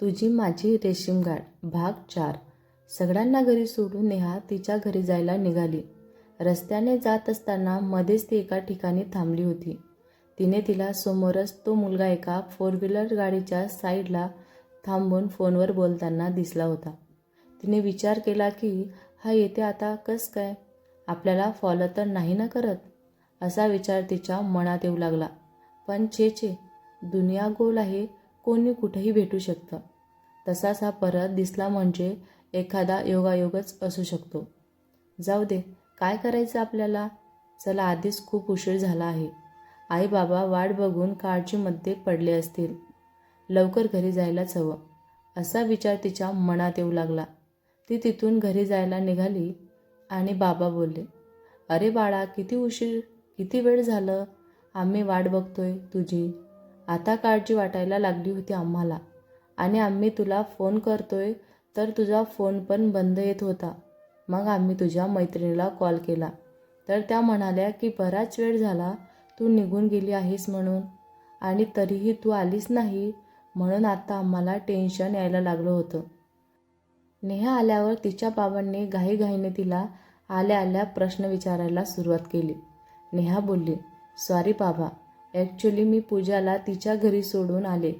तुझी माझी रेशीमगाठ भाग चार. सगळ्यांना घरी सोडून नेहा तिच्या घरी जायला निघाली. रस्त्याने जात असताना मध्येच ती एका ठिकाणी थांबली होती. तिने तिला समोरच तो मुलगा एका फोर व्हीलर गाडीच्या साईडला थांबून फोनवर बोलताना दिसला होता. तिने विचार केला की हा येते आता? कस काय? आपल्याला फॉलो तर नाही ना करत? असा विचार तिच्या मनात येऊ लागला. पण छे छे दुनिया गोल आहे कोणी कुठेही भेटू शकतं. तसाच हा परत दिसला म्हणजे एखादा योगायोगच असू शकतो. जाऊ दे काय करायचं आपल्याला? चला आधीच खूप उशीर झाला आहे. आई बाबा वाट बघून काळजीमध्ये पडले असतील. लवकर घरी जायलाच हवं. असा विचार तिच्या मनात येऊ लागला. ती तिथून घरी जायला निघाली आणि बाबा बोलले अरे बाळा किती उशीर किती वेळ झालं? आम्ही वाट बघतोय तुझी. आता काळजी वाटायला लागली होती आम्हाला. आणि आम्ही तुला फोन करतोय तर तुझा फोन पण बंद येत होता. मग आम्ही तुझ्या मैत्रिणीला कॉल केला. तर त्या म्हणाल्या की बराच वेळ झाला तू निघून गेली आहेस म्हणून. आणि तरीही तू आलीस नाही म्हणून आता आम्हाला टेन्शन यायला लागलं होतं. नेहा आल्यावर तिच्या बाबांनी घाईघाईने तिला आल्या आल्या प्रश्न विचारायला सुरुवात केली. नेहा बोलली सॉरी बाबा ॲक्च्युली मी पूजाला तिच्या घरी सोडून आले.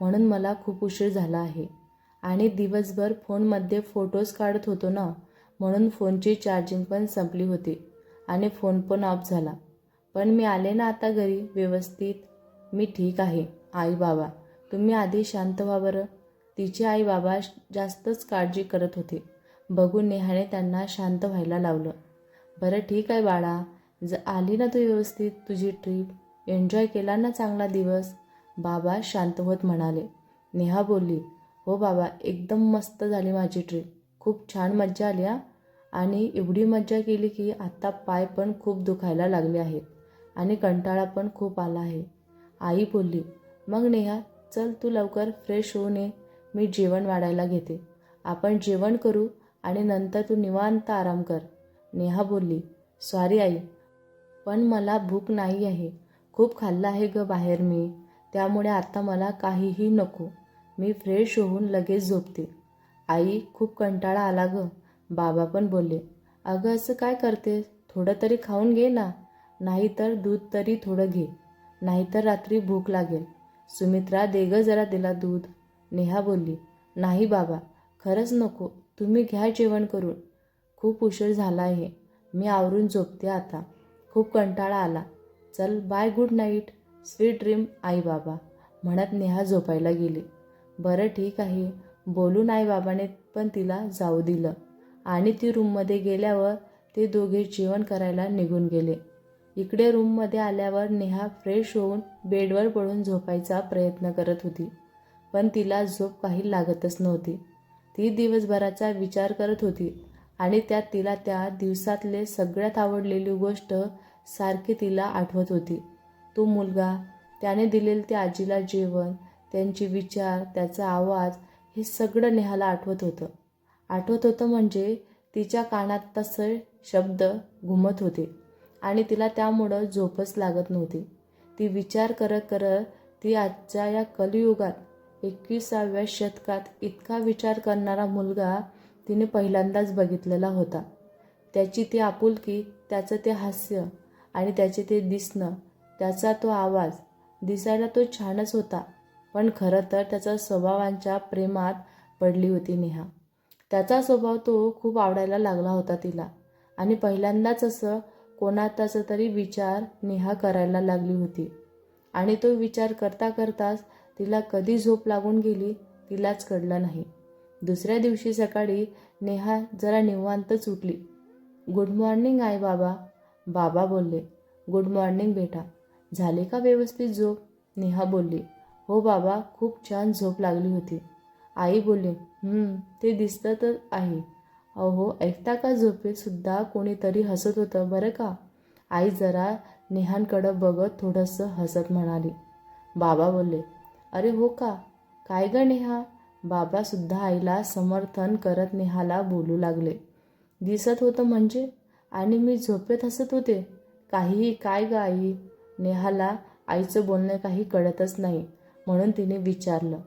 म्हणून मला खूप उशीर झाला आहे. आणि दिवसभर फोनमध्ये फोटोज काढत होतो ना म्हणून फोनची चार्जिंग पण संपली होती. आणि फोन पण ऑफ झाला. पण मी आले ना आता घरी व्यवस्थित. मी ठीक आहे आई बाबा तुम्ही आधी शांत व्हा बरं. तिचे आई बाबा जास्तच काळजी करत होते. बघून नेहाने त्यांना शांत व्हायला लावलं. बरं ठीक आहे बाळा. ज आली ना तू व्यवस्थित तुझी ट्रीप एन्जॉय केला ना चांगला दिवस? बाबा शांत होत म्हणाले. नेहा बोलली हो बाबा एकदम मस्त झाली माझी ट्रीप खूप छान मज्जा आली हा. आणि एवढी मज्जा केली की आत्ता पाय पण खूप दुखायला लागले आहेत आणि कंटाळा पण खूप आला आहे. आई बोलली मग नेहा चल तू लवकर फ्रेश होऊन ये. मी जेवण वाढायला घेते. आपण जेवण करू आणि नंतर तू निवांत आराम कर. नेहा बोलली सॉरी आई पण मला भूक नाही आहे. खूप खाल्लं आहे ग बाहेर मी. त्यामुळे आता मला काहीही नको. मी फ्रेश होऊन लगेच झोपते. आई खूप कंटाळा आला ग. बाबा पण बोलले अगं असं काय करते थोडं तरी खाऊन घे ना. नाहीतर दूध तरी थोडं घे. नाहीतर रात्री भूक लागेल. सुमित्रा दे ग जरा दिला दूध. नेहा बोलली नाही बाबा खरंच नको. तुम्ही घ्या जेवण करून. खूप उशीर झाला आहे. मी आवरून झोपते आता. खूप कंटाळा आला. चल bye good night sweet dream आई बाबा म्हणत नेहा झोपायला गेली. बरं ठीक आहे. बोलून आई बाबाने पण तिला जाऊ दिलं. आणि ती रूममध्ये गेल्यावर ते दोघे जेवण करायला निघून गेले. इकडे रूममध्ये आल्यावर नेहा फ्रेश होऊन बेडवर पडून झोपायचा प्रयत्न करत होती. पण तिला झोप काही लागतच नव्हती. ती दिवसभराचा विचार करत होती. आणि त्यात तिला त्या दिवसातले सगळ्यात आवडलेली गोष्ट सारखी तिला आठवत होती. तो मुलगा त्याने दिलेलं त्या आजीला जेवण त्यांचे विचार त्याचा आवाज हे सगळं नेहाला आठवत होतं. आठवत होतं म्हणजे तिच्या कानात तसे शब्द घुमत होते आणि तिला त्यामुळं झोपच लागत नव्हती. ती विचार करत करत ती आजच्या या कलियुगात एकविसाव्या शतकात इतका विचार करणारा मुलगा तिने पहिल्यांदाच बघितलेला होता. त्याची ती आपुलकी त्याचं ते हास्य आणि त्याचे ते दिसणं त्याचा तो आवाज दिसायला तो छानच होता. पण खरं तर त्याचा स्वभावांच्या प्रेमात पडली होती नेहा. त्याचा स्वभाव तो खूप आवडायला लागला होता तिला. आणि पहिल्यांदाच असं कोणाचाच तरी विचार नेहा करायला लागली होती. आणि तो विचार करता करताच तिला कधी झोप लागून गेली तिलाच कळलं नाही. दुसऱ्या दिवशी सकाळी नेहा जरा निवांतच उठली. गुड मॉर्निंग आई बाबा. बाबा बोलले गुड मॉर्निंग बेटा. झाले का व्यवस्थित झोप? नेहा बोलली हो बाबा खूप छान झोप लागली होती. आई बोलली ते दिसतं तर आहे. अहो ऐकता का झोपेतसुद्धा कोणीतरी हसत होतं बरं का? आई जरा नेहांकडं बघत थोडंसं हसत म्हणाली. बाबा बोलले अरे हो का? काय गं नेहा? बाबासुद्धा आईला समर्थन करत नेहाला बोलू लागले. दिसत होतं म्हणजे आणि मी झोपेत हसत होते. काहीही काय ग आई? नेहाला आईचं बोलणं काही कळतच नाही म्हणून तिने विचारलं.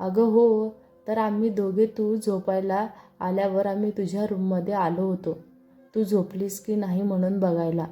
अगं हो तर आम्ही दोघे तू झोपायला आल्यावर आम्ही तुझ्या रूममध्ये आलो होतो. तू झोपलीस की नाही म्हणून बघायला.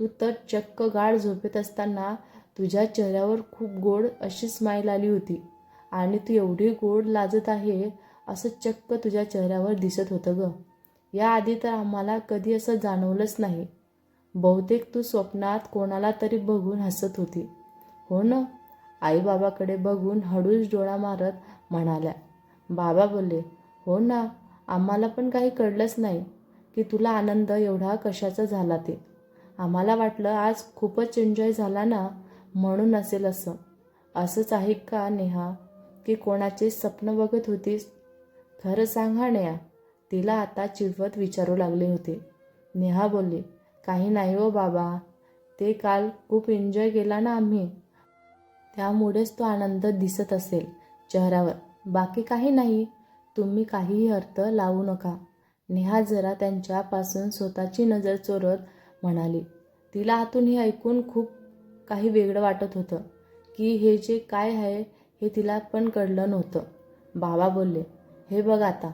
तू तर चक्क गाढ झोपेत असताना तुझ्या चेहऱ्यावर खूप गोड अशी स्माईल आली होती. आणि तू एवढी गोड लाजत आहे असं चक्क तुझ्या चेहऱ्यावर दिसत होतं गं. याआधी तर आम्हाला कधी असं जाणवलंच नाही. बहुतेक तू स्वप्नात कोणाला तरी बघून हसत होती. हो ना? आईबाबाकडे बघून हळूच डोळा मारत म्हणाल्या. बाबा बोलले हो ना आम्हाला पण काही कळलंच नाही की तुला आनंद एवढा कशाचा झाला ते. आम्हाला वाटलं आज खूपच एन्जॉय झाला ना म्हणून असेल असं. असंच आहे का नेहा की कोणाचे स्वप्न बघत होतीस? खरं सांग हा नेहा. तिला आता चिडवत विचारू लागले होते. नेहा बोलली काही नाही हो बाबा ते काल खूप एन्जॉय केला ना आम्ही. त्यामुळेच तो आनंद दिसत असेल चेहऱ्यावर. बाकी काही नाही तुम्ही काहीही अर्थ लावू नका. नेहा जरा त्यांच्यापासून स्वतःची नजर चोरत म्हणाली तिला आतून हे ऐकून खूप काही वेगळं वाटत होतं की हे जे काय आहे हे तिला पण कळलं नव्हतं. बाबा बोलले हे बघ आता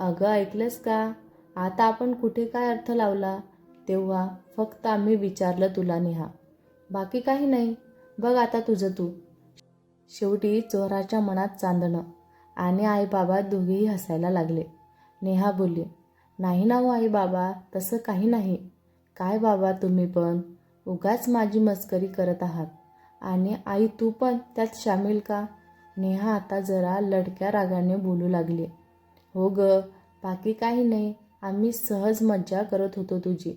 अगं ऐकलंस का? आता आपण कुठे काय अर्थ लावला? तेव्हा फक्त आम्ही विचारलं तुला नेहा. बाकी काही नाही. बघ आता तुझं तू. शेवटी चोराच्या मनात चांदणं आणि आई बाबा दोघेही हसायला लागले. नेहा बोलली नाही ना हो आई बाबा तसं काही नाही. काय बाबा तुम्ही पण? उगाच माझी मस्करी करत आहात. आणि आई तू पण त्यात सामील का? नेहा आता जरा लडक्या रागाने बोलू लागली. हो ग बाकी काही नाही. आम्ही सहज मज्जा करत होतो तुझी.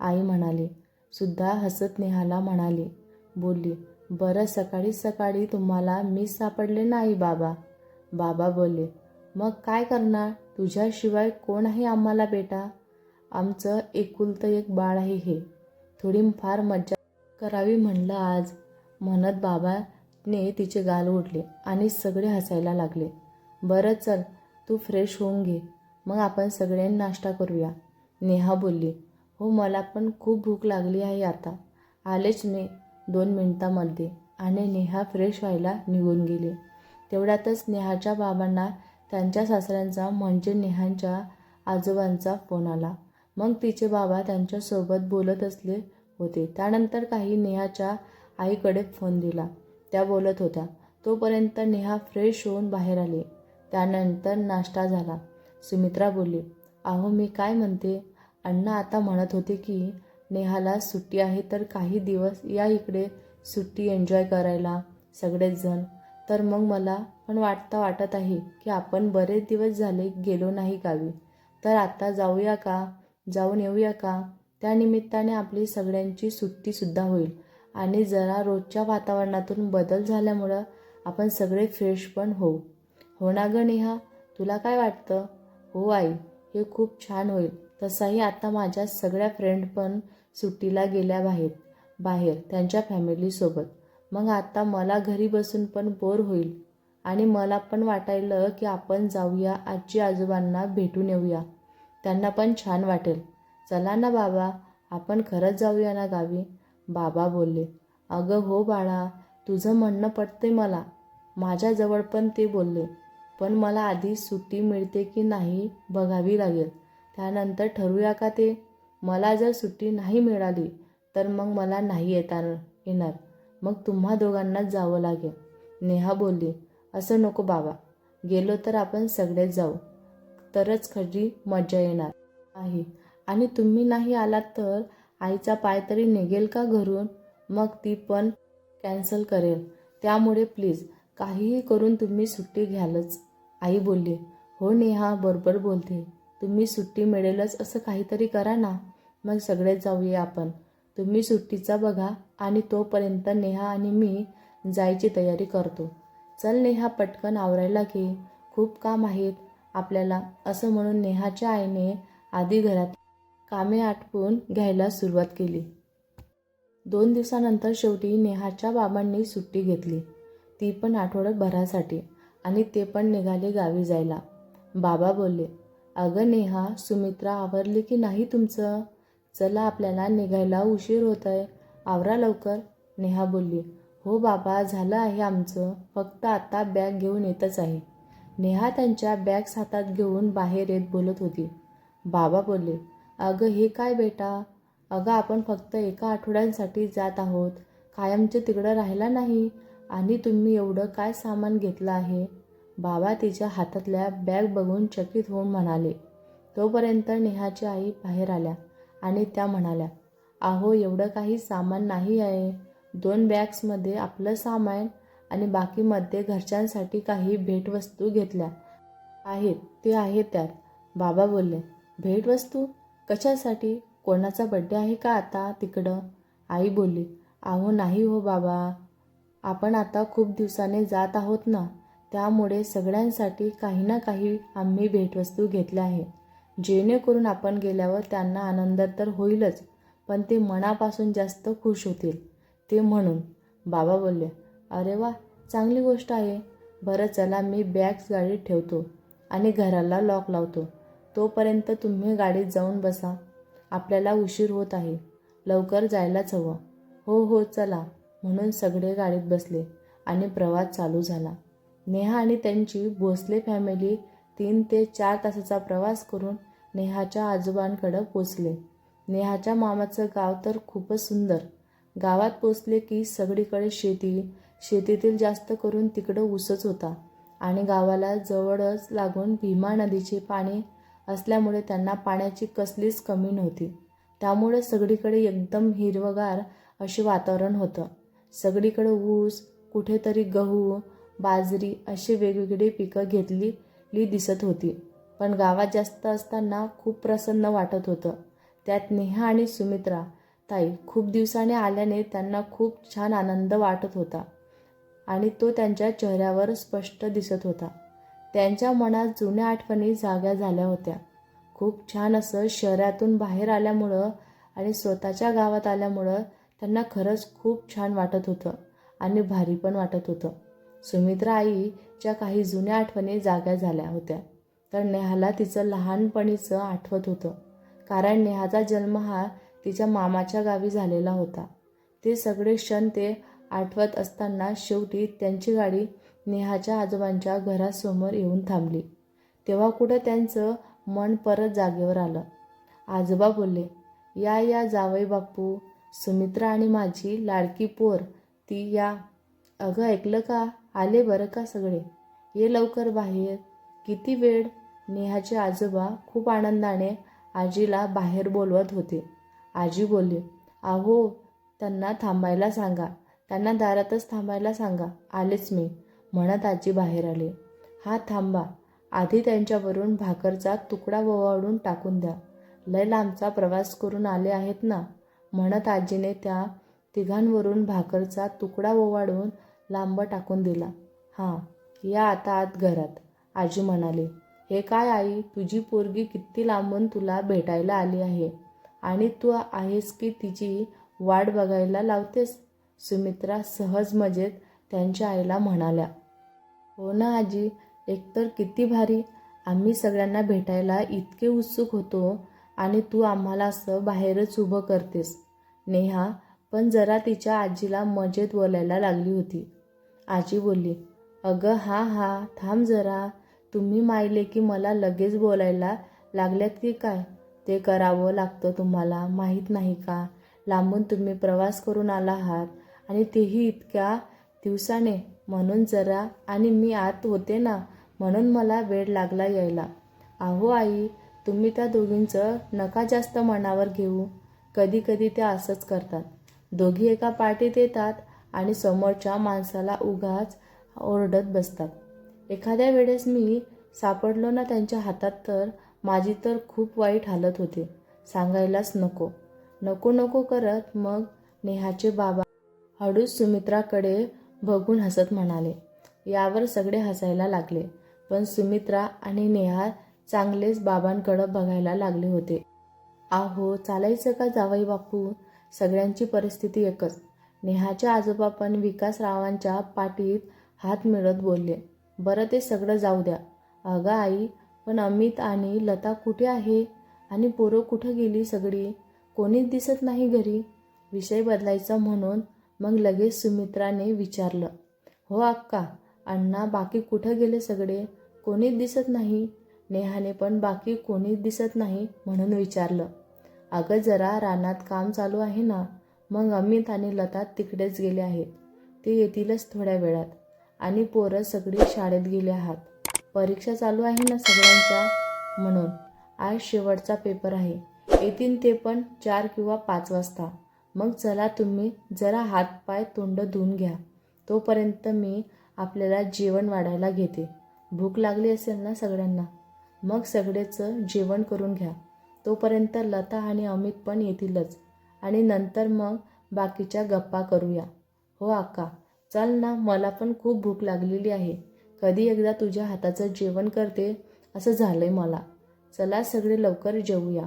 आई म्हणाली. सुद्धा हसत नेहाला म्हणाली. बोलली बरं सकाळी सकाळी तुम्हाला मी सापडले नाही बाबा. बाबा बोलले मग काय करणार? तुझ्याशिवाय कोण आहे आम्हाला बेटा? आमचं एकुलतं एक बाळ आहे हे. थोडी फार मज्जा करावी म्हणलं आज. म्हणत बाबाने तिचे गाल ओढले आणि सगळे हसायला लागले. बरं चल तू फ्रेश होऊन घे. मग आपण सगळे नाश्ता करूया. नेहा बोलली हो मला पण खूप भूक लागली आहे आता. आलेच मी दोन मिनिटामध्ये आणि नेहा फ्रेश व्हायला निघून गेली. तेवढ्यातच नेहाच्या बाबांना त्यांच्या सासऱ्यांचा म्हणजे नेहांच्या आजोबांचा फोन आला. मग तिचे बाबा त्यांच्यासोबत बोलत असले होते. त्यानंतर काही नेहाच्या आईकडे फोन दिला. त्या बोलत होत्या तोपर्यंत नेहा फ्रेश होऊन बाहेर आली. त्यानंतर नाश्ता झाला. सुमित्रा बोलली अहो मी काय म्हणते? अण्णा आता म्हणत होते की नेहाला सुट्टी आहे तर काही दिवस या इकडे सुट्टी एन्जॉय करायला सगळेच जण तर मग मला पण वाटता वाटत आहे की आपण बरेच दिवस झाले गेलो नाही गावी. तर आता जाऊया का? जाऊन येऊया का? त्यानिमित्ताने आपली सगळ्यांची सुट्टीसुद्धा होईल. आणि जरा रोजच्या वातावरणातून बदल झाल्यामुळं आपण सगळे फ्रेश पण होऊ. हो ना गं नेहा तुला काय वाटतं? हो आई हे खूप छान होईल. तसाही आता माझ्या सगळ्या फ्रेंड पण सुट्टीला गेल्या बाहेर बाहेर त्यांच्या फॅमिलीसोबत मग आता मला घरी बसून पण बोर होईल. आणि मला पण वाटायलं की आपण जाऊया आजी आजोबांना भेटून येऊया. त्यांना पण छान वाटेल. चला ना बाबा आपण खरंच जाऊया ना गावी? बाबा बोलले. अगं हो बाळा तुझं म्हणणं पटते मला. माझ्याजवळ पण ते बोलले. पण मला आधी सुट्टी मिळते की नाही बघावी लागेल. त्यानंतर ठरवूया का ते? मला जर सुट्टी नाही मिळाली तर मग मला नाही येता येणार. मग तुम्हा दोघांनाच जावं लागेल. नेहा बोलली असं नको बाबा. गेलो तर आपण सगळेच जाऊ. तरच खरी मजा येणार आहे. आणि तुम्ही नाही आलात तर आईचा पाय तरी निघेल का घरून? मग ती पण कॅन्सल करेल. त्यामुळे प्लीज काहीही करून तुम्ही सुट्टी घ्यालच. आई बोलली हो नेहा बरोबर बोलते. तुम्ही सुट्टी मिळेलच असं काहीतरी करा ना. मग सगळेच जाऊया आपण. तुम्ही सुट्टीचा बघा आणि तोपर्यंत नेहा आणि मी जायची तयारी करतो. चल नेहा पटकन आवरायला घे. खूप काम आहेत आपल्याला. असं म्हणून नेहाच्या आईने आधी घरात कामे आटपून घ्यायला सुरुवात केली. दोन दिवसानंतर शेवटी नेहाच्या बाबांनी सुट्टी घेतली. ती पण आठवड्याभरासाठी आणि ते पण निघाले गावी जायला. बाबा बोलले अगं नेहा सुमित्रा आवरली की नाही तुमचं? चला आपल्याला निघायला उशीर होत आहे आवरा लवकर. नेहा बोलली हो बाबा झालं आहे आमचं. फक्त आत्ता बॅग घेऊन येतच आहे. नेहा त्यांच्या बॅग्स हातात घेऊन बाहेर येत बोलत होती. बाबा बोलले अगं हे काय बेटा? अगं आपण फक्त एका आठवड्यांसाठी जात आहोत. कायमचे तिकडं राहिला नाही. आणि तुम्ही एवढं काय सामान घेतलं आहे? बाबा तिच्या हातातल्या बॅग बघून चकित होऊन म्हणाले. तोपर्यंत नेहाची आई बाहेर आल्या आणि त्या म्हणाल्या अहो एवढं काही सामान नाही आहे. दोन बॅग्समध्ये आपलं सामान आणि बाकीमध्ये घरच्यांसाठी काही भेटवस्तू घेतल्या आहेत ते आहे त्यात. बाबा बोलले भेटवस्तू? कशासाठी? कोणाचा बड्डे आहे का आता तिकडं? आई बोलली अहो नाही हो बाबा. आपण आता खूप दिवसाने जात आहोत ना? त्यामुळे सगळ्यांसाठी काही ना काही आम्ही भेटवस्तू घेतल्या आहे. जेणेकरून आपण गेल्यावर त्यांना आनंद तर होईलच पण ते मनापासून जास्त खुश होतील. ते म्हणून बाबा बोलले अरे वा चांगली गोष्ट आहे. बरं चला मी बॅग्स गाडीत ठेवतो आणि घराला लॉक लावतो. तोपर्यंत तुम्ही गाडीत जाऊन बसा. आपल्याला उशीर होत आहे. लवकर जायलाच हवं. हो हो चला. म्हणून सगळे गाडीत बसले आणि प्रवास चालू झाला. नेहा आणि त्यांची भोसले फॅमिली तीन ते चार तासाचा प्रवास करून नेहाच्या आजोबांकडं पोचले नेहाच्या मामाचं गाव तर खूपच सुंदर. गावात पोचले की सगळीकडे शेती शेतीतील जास्त करून तिकडं ऊसच होता आणि गावाला जवळच लागून भीमा नदीचे पाणी असल्यामुळे त्यांना पाण्याची कसलीच कमी नव्हती. त्यामुळे सगळीकडे एकदम हिरवगार असे वातावरण होतं. सगळीकडे ऊस कुठेतरी गहू बाजरी अशी वेगवेगळी पिकं घेतलेली दिसत होती. पण गावात जास्त असताना खूप प्रसन्न वाटत होतं. त्यात नेहा आणि सुमित्रा ताई खूप दिवसाने आल्याने त्यांना खूप छान आनंद वाटत होता आणि तो त्यांच्या चेहऱ्यावर स्पष्ट दिसत होता. त्यांच्या मनात जुन्या आठवणी जाग्या झाल्या होत्या. खूप छान असं शहरातून बाहेर आल्यामुळं आणि स्वतःच्या गावात आल्यामुळं त्यांना खरंच खूप छान वाटत होतं आणि भारी पण वाटत होतं. सुमित्रा आईच्या काही जुन्या आठवणी जाग्या झाल्या होत्या. तर नेहाला तिचं लहानपणीचं आठवत होतं. कारण नेहाचा जन्म हा तिच्या मामाच्या गावी झालेला होता. ते सगळे क्षण ते आठवत असताना शेवटी त्यांची गाडी नेहाच्या आजोबांच्या घरासमोर येऊन थांबली. तेव्हा कुठं त्यांचं मन परत जागेवर आलं. आजोबा बोलले या या जावई बापू सुमित्रा आणि माझी लाडकी पोर ती या. अगं ऐकलं का? आले बरं का सगळे? ये लवकर बाहेर. किती वेळ? नेहाचे आजोबा खूप आनंदाने आजीला बाहेर बोलवत होते. आजी बोलली अहो त्यांना थांबायला सांगा. त्यांना दारातच थांबायला सांगा. आलेच मी. म्हणत आजी बाहेर आले. हा थांबा. आधी त्यांच्यावरून भाकरचा तुकडा ववाळून टाकून द्या. लय लांबचा प्रवास करून आले आहेत ना? म्हणत आजीने त्या तिघांवरून भाकरचा तुकडा ओवाळून लांब टाकून दिला. हां या आता आत घरात आजी म्हणाली. हे काय आई तुझी पोरगी किती लांबून तुला भेटायला आली आहे? आणि तू आहेस की तिची वाट बघायला लावतेस? सुमित्रा सहज मजेत त्यांच्या आईला म्हणाल्या. हो ना आजी एकतर किती भारी. आम्ही सगळ्यांना भेटायला इतके उत्सुक होतो आणि तू आम्हाला असं बाहेरच उभं करतेस. नेहा पण जरा तिच्या आजीला मजेत बोलायला लागली होती. आजी बोलली अगं हा हा थांब जरा. तुम्ही मायले की मला लगेच बोलायला लागल्यात की काय? ते करावं लागतं तुम्हाला माहीत नाही का? लांबून तुम्ही प्रवास करून आला आहात आणि तेही इतक्या दिवसाने. म्हणून जरा आणि मी आत होते ना म्हणून मला वेळ लागला यायला. अहो आई तुम्ही त्या दोघींचं नका जास्त मनावर घेऊ. कधी कधी ते असंच करतात. दोघी एका पार्टीत येतात आणि समोरच्या माणसाला उगाच ओरडत बसतात. एखाद्या वेळेस मी सापडलो ना त्यांच्या हातात तर माझी तर खूप वाईट हालत होते. सांगायलाच नको. नको नको करत मग नेहाचे बाबा हळूच सुमित्राकडे बघून हसत म्हणाले. यावर सगळे हसायला लागले. पण सुमित्रा आणि नेहा चांगलेच बाबांकडं बघायला लागले होते. आहो चालायचं का जावई बापू? सगळ्यांची परिस्थिती एकच. नेहाच्या आजोबा पण विकासरावांच्या पाठीत हात मिळत बोलले. बरं ते सगळं जाऊ द्या. अगं आई पण अमित आणि लता कुठे आहे? आणि पोरं कुठं गेली सगळी? कोणीच दिसत नाही घरी. विषय बदलायचा म्हणून मग लगेच सुमित्राने विचारलं. हो अक्का अण्णा बाकी कुठं गेले सगळे? कोणीच दिसत नाही. नेहाने पण बाकी कोणीच दिसत नाही म्हणून विचारलं. अगं जरा रानात काम चालू आहे ना मग अमित आणि लता तिकडेच गेले आहेत. ते येतीलच थोड्या वेळात. आणि पोरं सगळी शाळेत गेले आहात. परीक्षा चालू आहे ना सगळ्यांच्या? म्हणून. आज शेवटचा पेपर आहे. येतील ते पण चार किंवा पाच वाजता. मग चला तुम्ही जरा हातपाय तोंड धुवून घ्या. तोपर्यंत मी आपल्याला जेवण वाढायला घेते. भूक लागली असेल ना सगळ्यांना? मग सगळेचं जेवण करून घ्या. तोपर्यंत लता आणि अमित पण येतीलच. आणि नंतर मग बाकीच्या गप्पा करूया. हो आका. चल ना मला पण खूप भूक लागलेली आहे. कधी एकदा तुझ्या हाताचं जेवण करते असं झालंय मला. चला सगळे लवकर जेवूया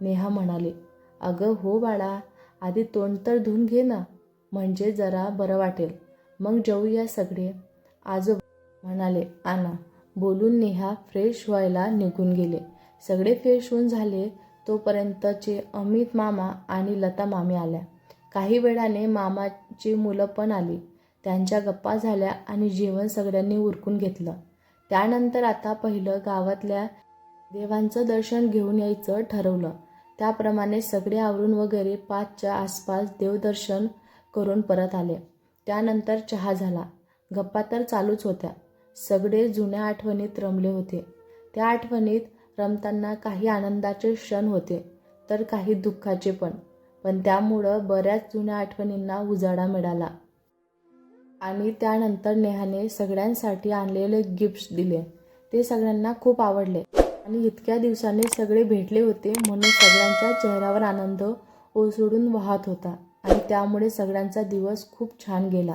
नेहा म्हणाली. अगं हो बाळा आधी तोंड तर धुवून घे ना. म्हणजे जरा बरं वाटेल. मग जेवूया सगळे. आजोबा म्हणाले आना. बोलून नेहा फ्रेश व्हायला निघून गेले. सगळे फ्रेश होऊन झाले तोपर्यंतचे अमित मामा आणि लता मामी आल्या. काही वेळाने मामाची मुलं पण आली. त्यांच्या गप्पा झाल्या आणि जेवण सगळ्यांनी उरकून घेतलं. त्यानंतर आता पहिलं गावातल्या देवांचं दर्शन घेऊन यायचं ठरवलं. त्याप्रमाणे सगळे आवरून वगैरे पाचच्या आसपास देवदर्शन करून परत आले. त्यानंतर चहा झाला. गप्पा तर चालूच होत्या. सगळे जुन्या आठवणीत रमले होते. त्या आठवणीत रमताना काही आनंदाचे क्षण होते तर काही दुःखाचे पण. पण त्यामुळं बऱ्याच जुन्या आठवणींना उजाडा मिळाला. आणि त्यानंतर नेहाने सगळ्यांसाठी आणलेले गिफ्ट्स दिले. ते सगळ्यांना खूप आवडले. आणि इतक्या दिवसांनी सगळे भेटले होते म्हणून सगळ्यांच्या चेहऱ्यावर आनंद ओसडून वाहत होता. आणि त्यामुळे सगळ्यांचा दिवस खूप छान गेला.